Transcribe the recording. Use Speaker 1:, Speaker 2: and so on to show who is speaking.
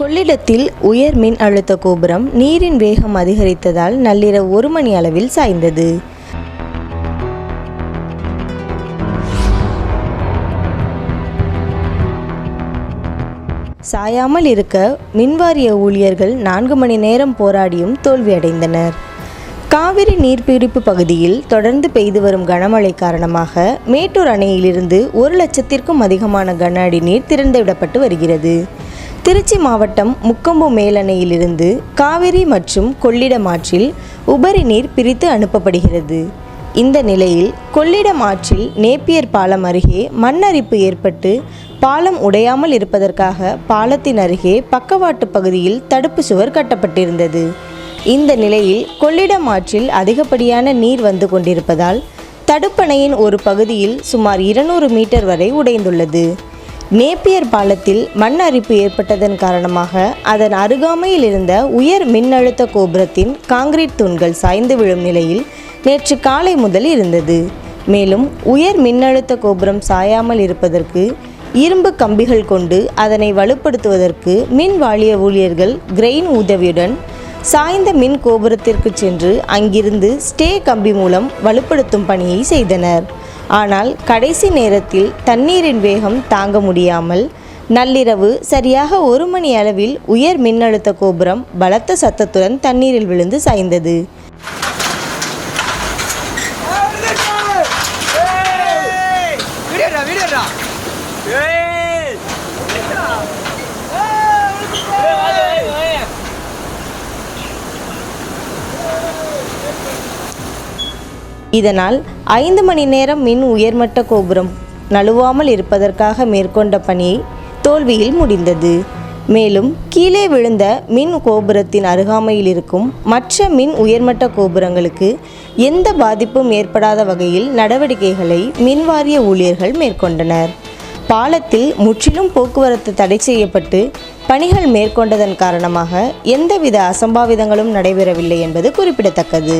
Speaker 1: கொள்ளிடத்தில் உயர் மின் அழுத்த கோபுரம் நீரின் வேகம் அதிகரித்ததால் நள்ளிரவு ஒரு மணி அளவில் சாய்ந்தது. சாயாமல் இருக்க மின்வாரிய ஊழியர்கள் நான்கு மணி நேரம் போராடியும் தோல்வியடைந்தனர். காவிரி நீர்பிடிப்பு பகுதியில் தொடர்ந்து பெய்து வரும் கனமழை காரணமாக மேட்டூர் அணையிலிருந்து ஒரு லட்சத்திற்கும் அதிகமான கன அடி நீர் திறந்துவிடப்பட்டு வருகிறது. திருச்சி மாவட்டம் முக்கொம்பு மேலணையிலிருந்து காவிரி மற்றும் கொள்ளிடம் ஆற்றில் உபரி நீர் பிரித்து அனுப்பப்படுகிறது. இந்த நிலையில் கொள்ளிடம் ஆற்றில் நேப்பியர் பாலம் அருகே மண்ணரிப்பு ஏற்பட்டு பாலம் உடையாமல் இருப்பதற்காக பாலத்தின் அருகே பக்கவாட்டு பகுதியில் தடுப்பு சுவர் கட்டப்பட்டிருந்தது. இந்த நிலையில் கொள்ளிடம் ஆற்றில் அதிகப்படியான நீர் வந்து கொண்டிருப்பதால் தடுப்பணையின் ஒரு பகுதியில் சுமார் இருநூறு மீட்டர் வரை உடைந்துள்ளது. நேப்பியர் பாலத்தில் மண் அரிப்பு ஏற்பட்டதன் காரணமாக அதன் அருகாமையில் இருந்த உயர் மின்னழுத்த கோபுரத்தின் காங்கிரீட் தூண்கள் சாய்ந்து விழும் நிலையில் நேற்று காலை முதல் இருந்தது. மேலும் உயர் மின்னழுத்த கோபுரம் சாயாமல் இருப்பதற்கு இரும்பு கம்பிகள் கொண்டு அதனை வலுப்படுத்துவதற்கு மின் வாழிய ஊழியர்கள் கிரெயின் உதவியுடன் சாய்ந்த மின் கோபுரத்திற்கு சென்று அங்கிருந்து ஸ்டே கம்பி மூலம் வலுப்படுத்தும் பணியை செய்தனர். ஆனால் கடைசி நேரத்தில் தண்ணீரின் வேகம் தாங்க முடியாமல் நள்ளிரவு சரியாக ஒரு மணி அளவில் உயர் மின்னழுத்த கோபுரம் பலத்த சத்தத்துடன் தண்ணீரில் விழுந்து சாய்ந்தது. இதனால் ஐந்து மணி நேரம் மின் உயர்மட்ட கோபுரம் நழுவாமல் இருப்பதற்காக மேற்கொண்ட பணி தோல்வியில் முடிந்தது. மேலும் கீழே விழுந்த மின் கோபுரத்தின் அருகாமையில் இருக்கும் மற்ற மின் உயர்மட்ட கோபுரங்களுக்கு எந்த பாதிப்பும் ஏற்படாத வகையில் நடவடிக்கைகளை மின்வாரிய ஊழியர்கள் மேற்கொண்டனர். பாலத்தில் முற்றிலும் போக்குவரத்து தடை செய்யப்பட்டு பணிகள் மேற்கொண்டதன் காரணமாக எந்தவித அசம்பாவிதங்களும் நடைபெறவில்லை என்பது குறிப்பிடத்தக்கது.